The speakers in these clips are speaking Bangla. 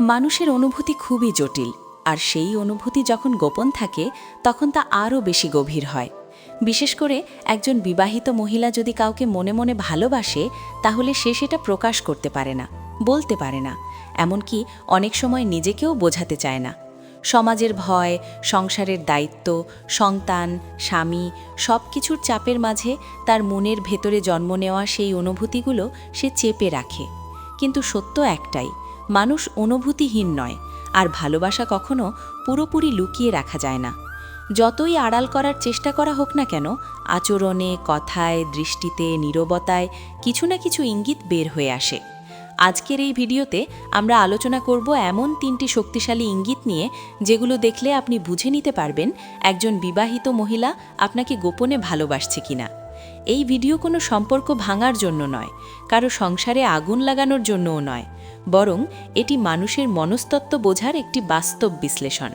মানুষের অনুভূতি খুবই জটিল, আর সেই অনুভূতি যখন গোপন থাকে, তখন তা আরও বেশি গভীর হয়। বিশেষ করে একজন বিবাহিত মহিলা যদি কাউকে মনে মনে ভালোবাসে, তাহলে সে সেটা প্রকাশ করতে পারে না, বলতে পারে না। এমনকি অনেক সময় নিজেকেও বোঝাতে চায় না। সমাজের ভয়, সংসারের দায়িত্ব, সন্তান, স্বামী সব কিছুর চাপের মাঝে তার মনের ভেতরে জন্ম নেওয়া সেই অনুভূতিগুলো সে চেপে রাখে। কিন্তু সত্য একটাই মানুষ অনুভূতিহীন নয়, আর ভালোবাসা কখনো পুরোপুরি লুকিয়ে রাখা যায় না। যতই আড়াল করার চেষ্টা করা হোক না কেন, আচরণে, কথায়, দৃষ্টিতে, নীরবতায় কিছু না কিছু ইঙ্গিত বের হয়ে আসে। আজকের এই ভিডিওতে আমরা আলোচনা করব এমন তিনটি শক্তিশালী ইঙ্গিত নিয়ে, যেগুলো দেখলে আপনি বুঝে নিতে পারবেন একজন বিবাহিত মহিলা আপনাকে গোপনে ভালোবাসছে কিনা। এই ভিডিও কোনো সম্পর্ক ভাঙার জন্য নয়, কারও সংসারে আগুন লাগানোর জন্যও নয়। বরং এটি মানুষের মনস্তত্ত্ব বোঝার একটি বাস্তব বিশ্লেষণ।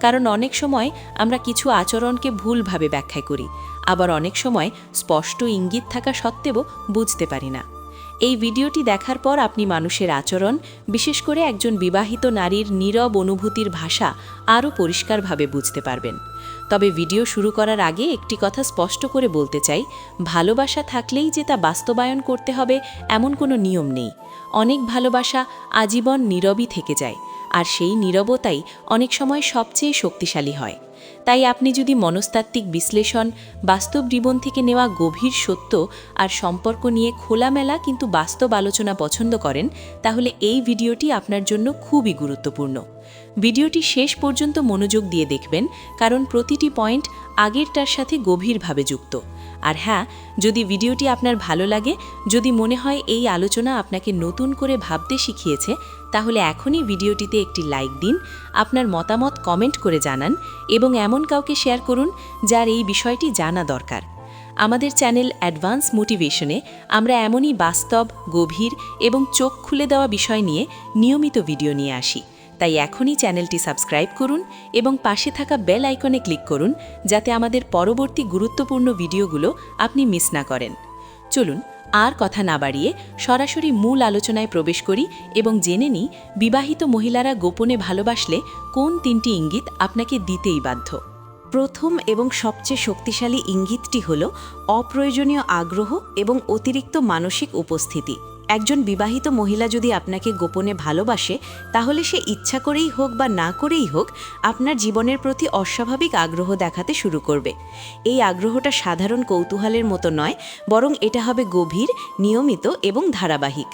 কারণ অনেক সময় আমরা কিছু আচরণকে ভুলভাবে ব্যাখ্যা করি, আবার অনেক সময় স্পষ্ট ইঙ্গিত থাকা সত্ত্বেও বুঝতে পারি না। এই ভিডিওটি দেখার পর আপনি মানুষের আচরণ, বিশেষ করে একজন বিবাহিত নারীর নীরব অনুভূতির ভাষা আরও পরিষ্কারভাবে বুঝতে পারবেন। তবে ভিডিও শুরু করার আগে একটি কথা স্পষ্ট করে বলতে চাই, ভালোবাসা থাকলেই যে তা বাস্তবায়ন করতে হবে এমন কোনো নিয়ম নেই। অনেক ভালোবাসা আজীবন নীরবই থেকে যায়, আর সেই নীরবতাই অনেক সময় সবচেয়ে শক্তিশালী হয়। তাই আপনি যদি মনস্তাত্ত্বিক বিশ্লেষণ, বাস্তব জীবন থেকে নেওয়া গভীর সত্য আর সম্পর্ক নিয়ে খোলামেলা কিন্তু বাস্তব আলোচনা পছন্দ করেন, তাহলে এই ভিডিওটি আপনার জন্য খুবই গুরুত্বপূর্ণ। ভিডিওটি শেষ পর্যন্ত মনোযোগ দিয়ে দেখবেন, কারণ প্রতিটি পয়েন্ট আগেরটার সাথে গভীরভাবে যুক্ত। আর হ্যাঁ যদি ভিডিওটি আপনার ভালো লাগে, যদি মনে হয় এই আলোচনা আপনাকে নতুন করে ভাবতে শিখিয়েছে, তাহলে এখনই ভিডিওটিতে একটি লাইক দিন, আপনার মতামত কমেন্ট করে জানান এবং এমন কাউকে শেয়ার করুন যার এই বিষয়টি জানা দরকার। আমাদের চ্যানেল অ্যাডভান্স মোটিভেশনে আমরা এমনই বাস্তব, গভীর এবং চোখ খুলে দেওয়া বিষয় নিয়ে নিয়মিত ভিডিও নিয়ে আসি। তাই এখনই চ্যানেলটি সাবস্ক্রাইব করুন এবং পাশে থাকা বেল আইকনে ক্লিক করুন যাতে আমাদের পরবর্তী গুরুত্বপূর্ণ ভিডিওগুলো আপনি মিস না করেন। চলুন, আর কথা না বাড়িয়ে সরাসরি মূল আলোচনায় প্রবেশ করি এবং জেনে নিই বিবাহিত মহিলারা গোপনে ভালোবাসলে কোন তিনটি ইঙ্গিত আপনাকে দিতেই বাধ্য। প্রথম এবং সবচেয়ে শক্তিশালী ইঙ্গিতটি হল অপ্রয়োজনীয় আগ্রহ এবং অতিরিক্ত মানসিক উপস্থিতি। একজন বিবাহিত মহিলা যদি আপনাকে গোপনে ভালোবাসে, তাহলে সে ইচ্ছা করেই হোক বা না করেই হোক, আপনার জীবনের প্রতি অস্বাভাবিক আগ্রহ দেখাতে শুরু করবে। এই আগ্রহটা সাধারণ কৌতূহলের মতো নয়, বরং এটা হবে গভীর, নিয়মিত এবং ধারাবাহিক।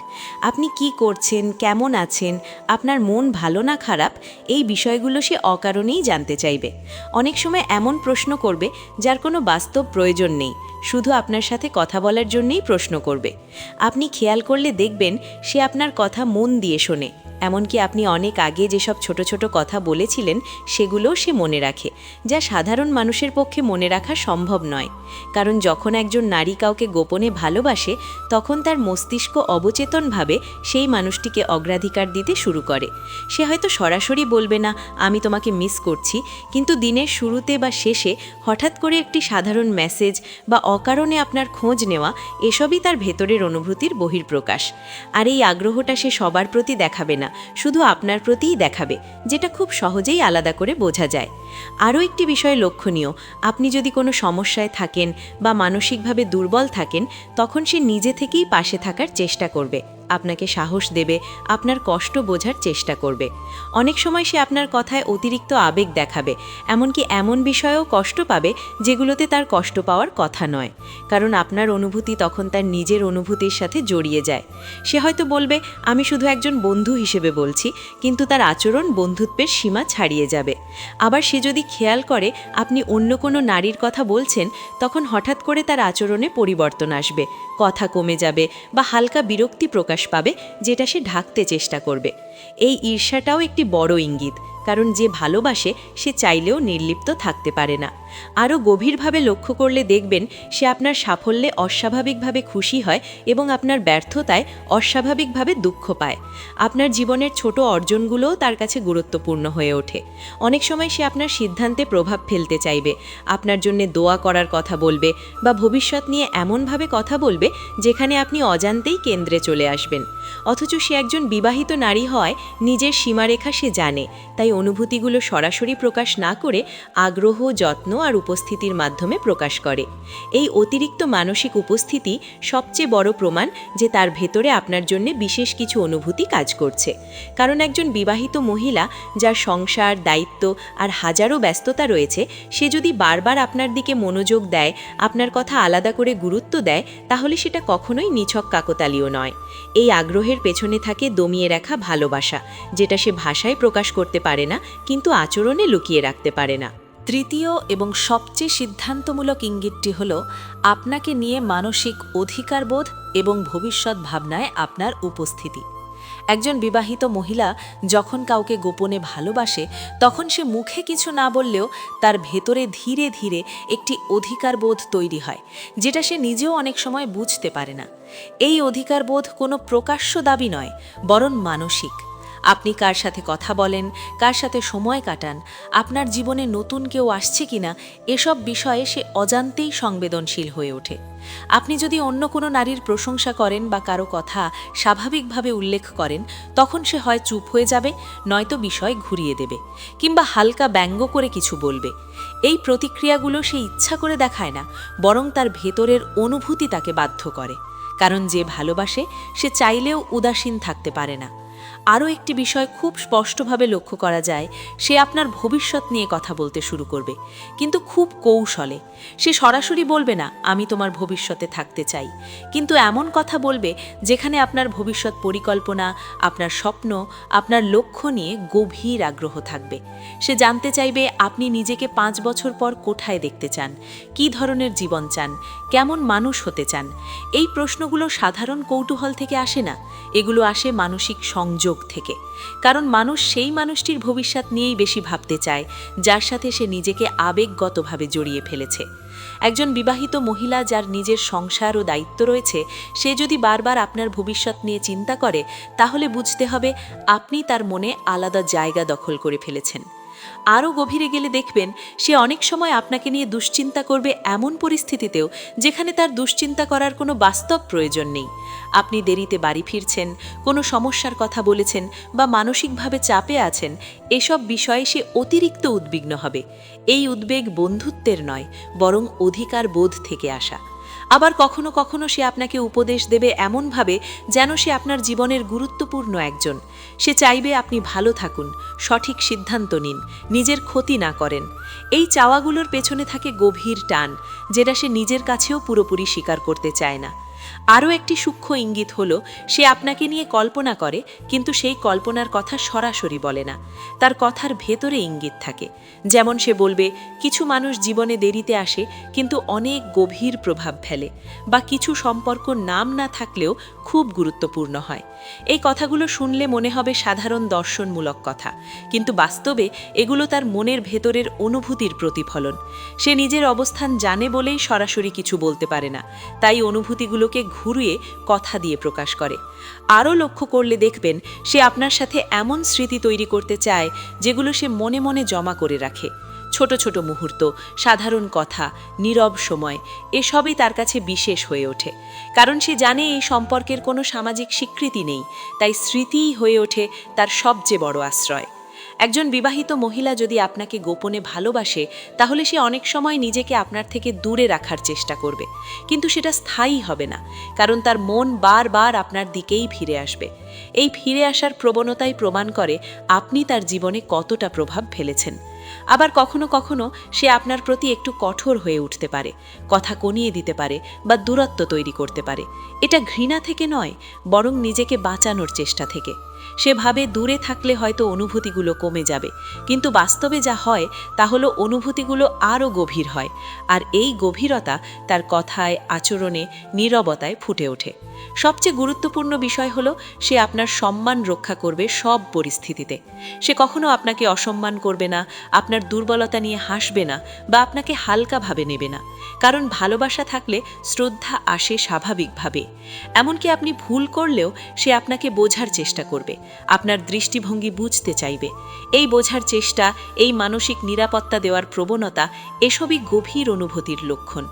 আপনি কি করছেন, কেমন আছেন, আপনার মন ভালো না খারাপ, এই বিষয়গুলো সে অকারণেই জানতে চাইবে। অনেক সময় এমন প্রশ্ন করবে, যার কোনো বাস্তব প্রয়োজন নেই। শুধু আপনার সাথে কথা বলার জন্যেই প্রশ্ন করবে। আপনি খেয়াল করলে দেখবেন সে আপনার কথা মন দিয়ে শোনে। এমনকি আপনি অনেক আগে যেসব ছোট ছোট কথা বলেছিলেন, সেগুলোও সে মনে রাখে, যা সাধারণ মানুষের পক্ষে মনে রাখা সম্ভব নয়। কারণ যখন একজন নারী কাউকে গোপনে ভালোবাসে, তখন তার মস্তিষ্ক অবচেতনভাবে সেই মানুষটিকে অগ্রাধিকার দিতে শুরু করে। সে হয়তো সরাসরি বলবে, না, আমি তোমাকে মিস করছি। কিন্তু দিনের শুরুতে বা শেষে হঠাৎ করে একটি সাধারণ মেসেজ বা অকারণে আপনার খোঁজ নেওয়া, এসবই তার ভেতরের অনুভূতির বহির্প্রকাশ আর এই আগ্রহটা সে সবার প্রতি দেখাবে না। শুধু আপনার প্রতিই দেখাবে, যেটা খুব সহজেই আলাদা করে বোঝা যায়। আরও একটি বিষয় লক্ষণীয়, আপনি যদি কোনো সমস্যায় থাকেন বা মানসিকভাবে দুর্বল থাকেন, তখন সে নিজে থেকেই পাশে থাকার চেষ্টা করবে। আপনাকে সাহস দেবে, আপনার কষ্ট বোঝার চেষ্টা করবে। অনেক সময় সে আপনার কথায় অতিরিক্ত আবেগ দেখাবে, এমনকি এমন বিষয়েও কষ্ট পাবে যেগুলোতে তার কষ্ট পাওয়ার কথা নয়, কারণ আপনার অনুভূতি তখন তার নিজের অনুভূতির সাথে জড়িয়ে যায়। সে হয়তো বলবে, আমি শুধু একজন বন্ধু হিসেবে বলছি, কিন্তু তার আচরণ বন্ধুত্বের সীমা ছাড়িয়ে যাবে। আবার সে যদি খেয়াল করে, আপনি অন্য কোনো নারীর কথা বলছেন, তখন হঠাৎ করে তার আচরণে পরিবর্তন আসবে, কথা কমে যাবে বা হালকা বিরক্তি প্রকাশ পাবে যেটা সে ঢাকতে চেষ্টা করবে। এই ঈর্ষাটাও একটি বড় ইঙ্গিত, কারণ যে ভালোবাসে, সে চাইলেও নির্লিপ্ত থাকতে পারে না। আরও গভীরভাবে লক্ষ্য করলে দেখবেন, সে আপনার সাফল্যে অস্বাভাবিকভাবে খুশি হয় এবং আপনার ব্যর্থতায় অস্বাভাবিকভাবে দুঃখ পায়। আপনার জীবনের ছোট অর্জনগুলোও তার কাছে গুরুত্বপূর্ণ হয়ে ওঠে। অনেক সময় সে আপনার সিদ্ধান্তে প্রভাব ফেলতে চাইবে। আপনার জন্য দোয়া করার কথা বলবে বা ভবিষ্যৎ নিয়ে এমনভাবে কথা বলবে, যেখানে আপনি অজান্তেই কেন্দ্রে চলে আসবেন। অথচ সে একজন বিবাহিত নারী হয় নিজের সীমারেখা সে জানে। তাই অনুভূতিগুলো সরাসরি প্রকাশ না করে আগ্রহ, যত্ন আর উপস্থিতির মাধ্যমে প্রকাশ করে। এই অতিরিক্ত মানসিক উপস্থিতি সবচেয়ে বড় প্রমাণ যে তার ভেতরে আপনার জন্য বিশেষ কিছু অনুভূতি কাজ করছে। কারণ একজন বিবাহিত মহিলা যার সংসার, দায়িত্ব আর হাজারো ব্যস্ততা রয়েছে, সে যদি বারবার আপনার দিকে মনোযোগ দেয়, আপনার কথা আলাদা করে গুরুত্ব দেয়, তাহলে সেটা কখনোই নিছক কাকতালীয় নয়। এই আগ্রহের পেছনে থাকে দমিয়ে রাখা ভালোবাসা। যেটা সে ভাষায় প্রকাশ করতে পারে না, কিন্তু আচরণে লুকিয়ে রাখতে পারে না। তৃতীয় এবং সবচেয়ে সিদ্ধান্তমূলক ইঙ্গিতটি হল, আপনাকে নিয়ে মানসিক অধিকারবোধ এবং ভবিষ্যৎ ভাবনায় আপনার উপস্থিতি। একজন বিবাহিত মহিলা যখন কাউকে গোপনে ভালোবাসে, তখন সে মুখে কিছু না বললেও তার ভেতরে ধীরে ধীরে একটি অধিকারবোধ তৈরি হয়, যেটা সে নিজেও অনেক সময় বুঝতে পারে না। এই অধিকারবোধ কোনো প্রকাশ্য দাবি নয়, বরং মানসিক। আপনি কার সাথে কথা বলেন, কার সাথে সময় কাটান, আপনার জীবনে নতুন কেউ আসছে কিনা, এসব বিষয়ে সে অজান্তেই সংবেদনশীল হয়ে ওঠে। আপনি যদি অন্য কোনো নারীর প্রশংসা করেন বা কারও কথা স্বাভাবিকভাবে উল্লেখ করেন, তখন সে হয় চুপ হয়ে যাবে, নয়তো বিষয় ঘুরিয়ে দেবে, কিংবা হালকা ব্যঙ্গ করে কিছু বলবে। এই প্রতিক্রিয়াগুলো সে ইচ্ছা করে দেখায় না, বরং তার ভেতরের অনুভূতি তাকে বাধ্য করে। কারণ যে ভালোবাসে, সে চাইলেও উদাসীন থাকতে পারে না। আরও একটি বিষয় খুব স্পষ্টভাবে লক্ষ্য করা যায়, সে আপনার ভবিষ্যৎ নিয়ে কথা বলতে শুরু করবে। কিন্তু খুব কৌশলে। সে সরাসরি বলবে না, আমি তোমার ভবিষ্যতে থাকতে চাই। কিন্তু এমন কথা বলবে যেখানে আপনার ভবিষ্যৎ পরিকল্পনা, আপনার স্বপ্ন, আপনার লক্ষ্য নিয়ে গভীর আগ্রহ থাকবে। সে জানতে চাইবে, আপনি নিজেকে পাঁচ বছর পর কোথায় দেখতে চান? কী ধরনের জীবন চান? কেমন মানুষ হতে চান? এই প্রশ্নগুলো সাধারণ কৌতূহল থেকে আসে না। এগুলো আসে মানসিক সংযোগ থেকে। কারণ মানুষ সেই মানুষটির ভবিষ্যৎ নিয়েই বেশি ভাবতে চায়, যার সাথে সে নিজেকে আবেগগতভাবে জড়িয়ে ফেলেছে। একজন বিবাহিত মহিলা যার নিজের সংসার ও দায়িত্ব রয়েছে, সে যদি বারবার আপনার ভবিষ্যৎ নিয়ে চিন্তা করে, তাহলে বুঝতে হবে আপনি তার মনে আলাদা জায়গা দখল করে ফেলেছেন। আরও গভীরে গেলে দেখবেন সে অনেক সময় আপনাকে নিয়ে দুশ্চিন্তা করবে এমন পরিস্থিতিতেও যেখানে তার দুশ্চিন্তা করার কোনো বাস্তব প্রয়োজন নেই। আপনি দেরিতে বাড়ি ফিরছেন, কোনো সমস্যার কথা বলেছেন বা মানসিকভাবে চাপে আছেন, এসব বিষয়ে সে অতিরিক্ত উদ্বিগ্ন হবে। এই উদ্বেগ বন্ধুত্বের নয়, বরং অধিকার বোধ থেকে আসা। আবার কখনো কখনো সে আপনাকে উপদেশ দেবে এমনভাবে যেন সে আপনার জীবনের গুরুত্বপূর্ণ একজন। সে চাইবে আপনি ভালো থাকুন, সঠিক সিদ্ধান্ত নিন, নিজের ক্ষতি না করেন। এই চাওয়াগুলোর পেছনে থাকে গভীর টান, যেটা সে নিজের কাছেও পুরোপুরি স্বীকার করতে চায় না। আরও একটি সূক্ষ্ম ইঙ্গিত হলো, সে আপনাকে নিয়ে কল্পনা করে, কিন্তু সেই কল্পনার কথা সরাসরি বলে না। তার কথার ভেতরে ইঙ্গিত থাকে। যেমন সে বলবে, কিছু মানুষ জীবনে দেরিতে আসে, কিন্তু অনেক গভীর প্রভাব ফেলে বা কিছু সম্পর্ক নাম না থাকলেও খুব গুরুত্বপূর্ণ হয়। এই কথাগুলো শুনলে মনে হবে সাধারণ দর্শনমূলক কথা, কিন্তু বাস্তবে এগুলো তার মনের ভেতরের অনুভূতির প্রতিফলন। সে নিজের অবস্থান জানে বলেই সরাসরি কিছু বলতে পারে না। তাই অনুভূতিগুলোকে ঘুরিয়ে কথা দিয়ে প্রকাশ করে। আরও লক্ষ্য করলে দেখবেন, সে আপনার সাথে এমন স্মৃতি তৈরি করতে চায়, যেগুলো সে মনে মনে জমা করে রাখে। ছোট ছোট মুহূর্ত, সাধারণ কথা, নীরব সময়, এসবই তার কাছে বিশেষ হয়ে ওঠে। কারণ সে জানে এই সম্পর্কের কোনো সামাজিক স্বীকৃতি নেই, তাই স্মৃতিই হয়ে ওঠে তার সবচেয়ে বড় আশ্রয়। একজন বিবাহিত মহিলা যদি আপনাকে গোপনে ভালোবাসে, তাহলে সে অনেক সময় নিজেকে আপনার থেকে দূরে রাখার চেষ্টা করবে। কিন্তু সেটা স্থায়ী হবে না, কারণ তার মন বারবার আপনার দিকেই ফিরে আসবে। এই ফিরে আসার প্রবণতাই প্রমাণ করে আপনি তার জীবনে কতটা প্রভাব ফেলেছেন। আবার কখনো কখনো সে আপনার প্রতি একটু কঠোর হয়ে উঠতে পারে, কথা কনিয়ে দিতে পারে বা দূরত্ব তৈরি করতে পারে। এটা ঘৃণা থেকে নয়, বরং নিজেকে বাঁচানোর চেষ্টা থেকে। সে ভাবে দূরে থাকলে হয়তো অনুভূতিগুলো কমে যাবে। কিন্তু বাস্তবে যা হয়, তা হলো অনুভূতিগুলো আরও গভীর হয়, আর এই গভীরতা তার কথায়, আচরণে, নীরবতায় ফুটে ওঠে। সবচেয়ে গুরুত্বপূর্ণ বিষয় হলো, সে আপনার সম্মান রক্ষা করবে সব পরিস্থিতিতে। সে কখনো আপনাকে অসম্মান করবে না, আপনার দুর্বলতা নিয়ে হাসবে না, বা আপনাকে হালকাভাবে নেবে না। কারণ ভালোবাসা থাকলে শ্রদ্ধা আসে স্বাভাবিকভাবে। এমনকি আপনি ভুল করলেও সে আপনাকে বোঝার চেষ্টা করবে। আপনার দৃষ্টিভঙ্গি বুঝতে চাইবে। এই বোঝার চেষ্টা, এই মানসিক নিরাপত্তা দেওয়ার প্রবণতা এসবই গভীর অনুভূতির লক্ষণ।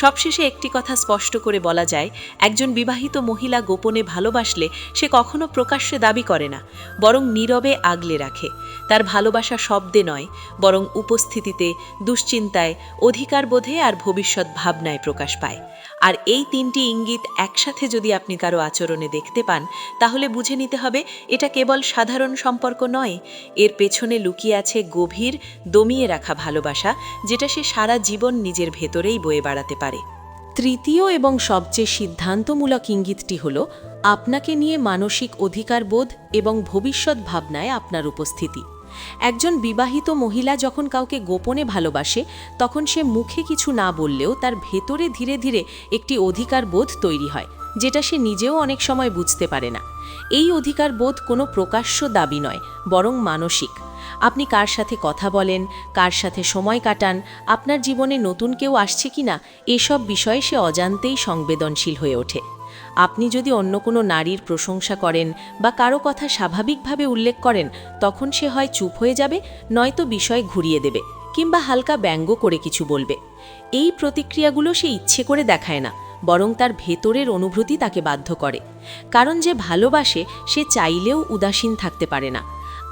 সবশেষে একটি কথা স্পষ্ট করে বলা যায়, একজন বিবাহিত মহিলা গোপনে ভালোবাসলে সে কখনো প্রকাশ্যে দাবি করে না, বরং নীরবে আগলে রাখে। তার ভালোবাসা শব্দে নয়, বরং উপস্থিতিতে, দুশ্চিন্তায়, অধিকার বোধে আর ভবিষ্যৎ ভাবনায় প্রকাশ পায়। আর এই তিনটি ইঙ্গিত একসাথে যদি আপনি কারও আচরণে দেখতে পান, তাহলে বুঝে নিতে হবে এটা কেবল সাধারণ সম্পর্ক নয়, এর পেছনে লুকিয়ে আছে গভীর, দমিয়ে রাখা ভালোবাসা, যেটা সে সারা জীবন নিজের ভেতরেই বয়ে বেড়াতে পারে। তৃতীয় এবং সবচেয়ে সিদ্ধান্তমূলক ইঙ্গিতটি হল, আপনাকে নিয়ে মানসিক অধিকারবোধ এবং ভবিষ্যৎ ভাবনায় আপনার উপস্থিতি। একজন বিবাহিত মহিলা যখন কাউকে গোপনে ভালোবাসে, তখন সে মুখে কিছু না বললেও তার ভেতরে ধীরে ধীরে একটি অধিকার বোধ তৈরি হয়, যেটা সে নিজেও অনেক সময় বুঝতে পারে না। এই অধিকার বোধ কোনো প্রকাশ্য দাবি নয়, বরং মানসিক। আপনি কার সাথে কথা বলেন, কার সাথে সময় কাটান, আপনার জীবনে নতুন কেউ আসছে কিনা এসব বিষয়ে সে অজান্তেই সংবেদনশীল হয়ে ওঠে। আপনি যদি অন্য কোনো নারীর প্রশংসা করেন বা কারও কথা স্বাভাবিকভাবে উল্লেখ করেন, তখন সে হয় চুপ হয়ে যাবে, নয়তো বিষয় ঘুরিয়ে দেবে, কিংবা হালকা ব্যঙ্গ করে কিছু বলবে। এই প্রতিক্রিয়াগুলো সে ইচ্ছে করে দেখায় না, বরং তার ভেতরের অনুভূতি তাকে বাধ্য করে। কারণ যে ভালোবাসে, সে চাইলেও উদাসীন থাকতে পারে না।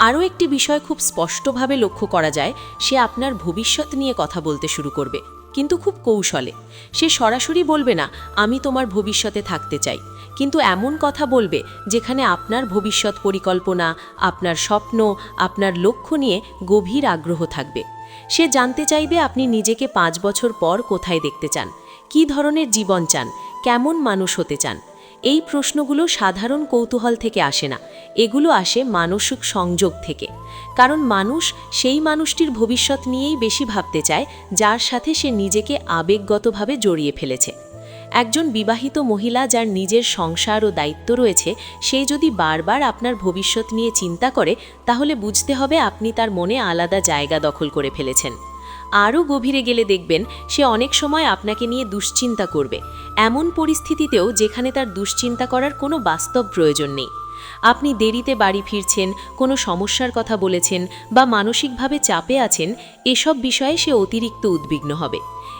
আরও একটি বিষয় খুব স্পষ্টভাবে লক্ষ্য করা যায়, সে আপনার ভবিষ্যৎ নিয়ে কথা বলতে শুরু করবে, কিন্তু খুব কৌশলে। সে সরাসরি বলবে না, আমি তোমার ভবিষ্যতে থাকতে চাই। কিন্তু এমন কথা বলবে যেখানে আপনার ভবিষ্যৎ পরিকল্পনা, আপনার স্বপ্ন, আপনার লক্ষ্য নিয়ে গভীর আগ্রহ থাকবে। সে জানতে চাইবে আপনি নিজেকে পাঁচ বছর পর কোথায় দেখতে চান, কী ধরনের জীবন চান, কেমন মানুষ হতে চান। এই প্রশ্নগুলো সাধারণ কৌতূহল থেকে আসে না। এগুলো আসে মানসিক সংযোগ থেকে। কারণ মানুষ সেই মানুষটির ভবিষ্যৎ নিয়েই বেশি ভাবতে চায়, যার সাথে সে নিজেকে আবেগগতভাবে জড়িয়ে ফেলেছে। একজন বিবাহিত মহিলা যার নিজের সংসার ও দায়িত্ব রয়েছে, সে যদি বারবার আপনার ভবিষ্যৎ নিয়ে চিন্তা করে, তাহলে বুঝতে হবে আপনি তার মনে আলাদা জায়গা দখল করে ফেলেছেন। আরও গভীরে গেলে দেখবেন সে অনেক সময় আপনাকে নিয়ে দুশ্চিন্তা করবে। এমন পরিস্থিতিতেও যেখানে তার দুশ্চিন্তা করার কোনো বাস্তব প্রয়োজন নেই। আপনি দেরিতে বাড়ি ফিরছেন, কোনো সমস্যার কথা বলেছেন বা মানসিকভাবে চাপে আছেন, এসব বিষয়ে সে অতিরিক্ত উদ্বিগ্ন হবে।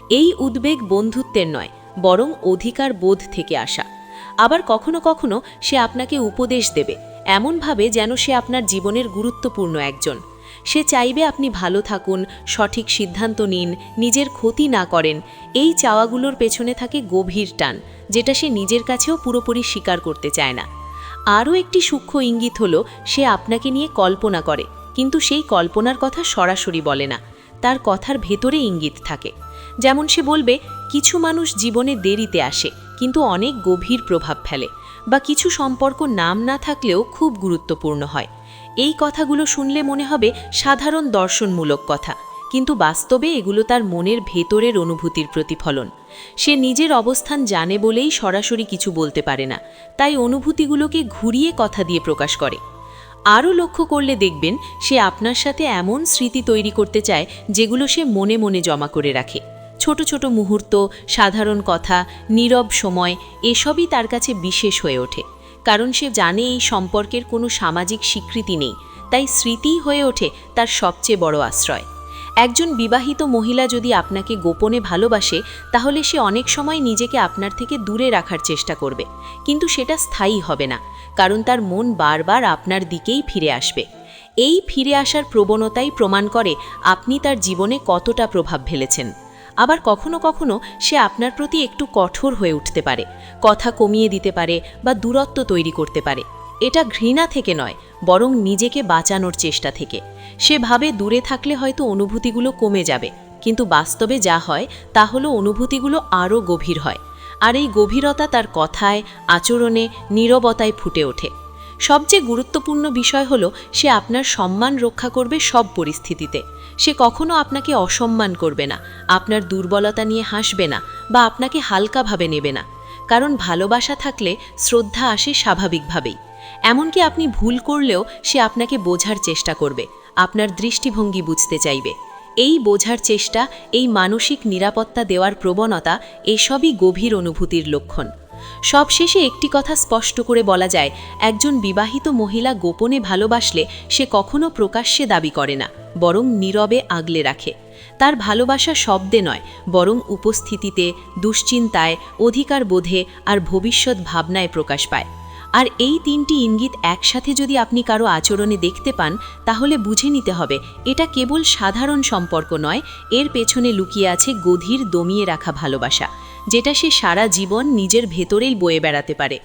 এই উদ্বেগ বন্ধুত্বের নয়, বরং অধিকার বোধ থেকে আসা। আবার কখনো কখনো সে আপনাকে উপদেশ দেবে, এমনভাবে যেন সে আপনার জীবনের গুরুত্বপূর্ণ একজন। সে চাইবে আপনি ভালো থাকুন, সঠিক সিদ্ধান্ত নিন, নিজের ক্ষতি না করেন। এই চাওয়াগুলোর পেছনে থাকে গভীর টান, যেটা সে নিজের কাছেও পুরোপুরি স্বীকার করতে চায় না। আরও একটি সূক্ষ্ম ইঙ্গিত হলো, সে আপনাকে নিয়ে কল্পনা করে, কিন্তু সেই কল্পনার কথা সরাসরি বলে না। তার কথার ভেতরে ইঙ্গিত থাকে। যেমন সে বলবে, কিছু মানুষ জীবনে দেরিতে আসে, কিন্তু অনেক গভীর প্রভাব ফেলে, বা কিছু সম্পর্ক নাম না থাকলেও খুব গুরুত্বপূর্ণ হয়। এই কথাগুলো শুনলে মনে হবে সাধারণ দর্শনমূলক কথা, কিন্তু বাস্তবে এগুলো তার মনের ভেতরের অনুভূতির প্রতিফলন। সে নিজের অবস্থান জানে বলেই সরাসরি কিছু বলতে পারে না, তাই অনুভূতিগুলোকে ঘুরিয়ে কথা দিয়ে প্রকাশ করে। আরও লক্ষ্য করলে দেখবেন সে আপনার সাথে এমন স্মৃতি তৈরি করতে চায় যেগুলো সে মনে মনে জমা করে রাখে। ছোট ছোট মুহূর্ত, সাধারণ কথা, নীরব সময়, এসবই তার কাছে বিশেষ হয়ে ওঠে। কারণ সে জানে এই সম্পর্কের কোনো সামাজিক স্বীকৃতি নেই, তাই স্মৃতিই হয়ে ওঠে তার সবচেয়ে বড় আশ্রয়। একজন বিবাহিত মহিলা যদি আপনাকে গোপনে ভালোবাসে, তাহলে সে অনেক সময় নিজেকে আপনার থেকে দূরে রাখার চেষ্টা করবে, কিন্তু সেটা স্থায়ী হবে না, কারণ তার মন বারবার আপনার দিকেই ফিরে আসবে। এই ফিরে আসার প্রবণতাই প্রমাণ করে আপনি তার জীবনে কতটা প্রভাব ফেলেছেন। আবার কখনো কখনো সে আপনার প্রতি একটু কঠোর হয়ে উঠতে পারে, কথা কমিয়ে দিতে পারে বা দূরত্ব তৈরি করতে পারে। এটা ঘৃণা থেকে নয়, বরং নিজেকে বাঁচানোর চেষ্টা থেকে। সে ভাবে দূরে থাকলে হয়তো অনুভূতিগুলো কমে যাবে, কিন্তু বাস্তবে যা হয় তা হলো অনুভূতিগুলো আরও গভীর হয়। আর এই গভীরতা তার কথায়, আচরণে, নীরবতায় ফুটে ওঠে। সবচেয়ে গুরুত্বপূর্ণ বিষয় হলো, সে আপনার সম্মান রক্ষা করবে সব পরিস্থিতিতে। সে কখনো আপনাকে অসম্মান করবে না, আপনার দুর্বলতা নিয়ে হাসবে না বা আপনাকে হালকাভাবে নেবে না। কারণ ভালোবাসা থাকলে শ্রদ্ধা আসে স্বাভাবিকভাবেই। এমনকি আপনি ভুল করলেও সে আপনাকে বোঝার চেষ্টা করবে, আপনার দৃষ্টিভঙ্গি বুঝতে চাইবে। এই বোঝার চেষ্টা, এই মানসিক নিরাপত্তা দেওয়ার প্রবণতা, এসবই গভীর অনুভূতির লক্ষণ। সবশেষে একটি কথা স্পষ্ট করে বলা যায়, একজন বিবাহিত মহিলা গোপনে ভালোবাসলে সে কখনো প্রকাশ্যে দাবি করে না, বরং নীরবে আগলে রাখে। তার ভালোবাসা শব্দে নয়, বরং উপস্থিতিতে, দুশ্চিন্তায় অধিকার বোধে আর ভবিষ্যৎ ভাবনায় প্রকাশ পায়। আর এই তিনটি ইঙ্গিত একসাথে যদি আপনি কারও আচরণে দেখতে পান, তাহলে বুঝে নিতে হবে, এটা কেবল সাধারণ সম্পর্ক নয়, এর পেছনে লুকিয়ে আছে গধীর দমিয়ে রাখা ভালোবাসা, যেটা সে সারা জীবন নিজের ভেতরেই বয়ে বেড়াতে পারে।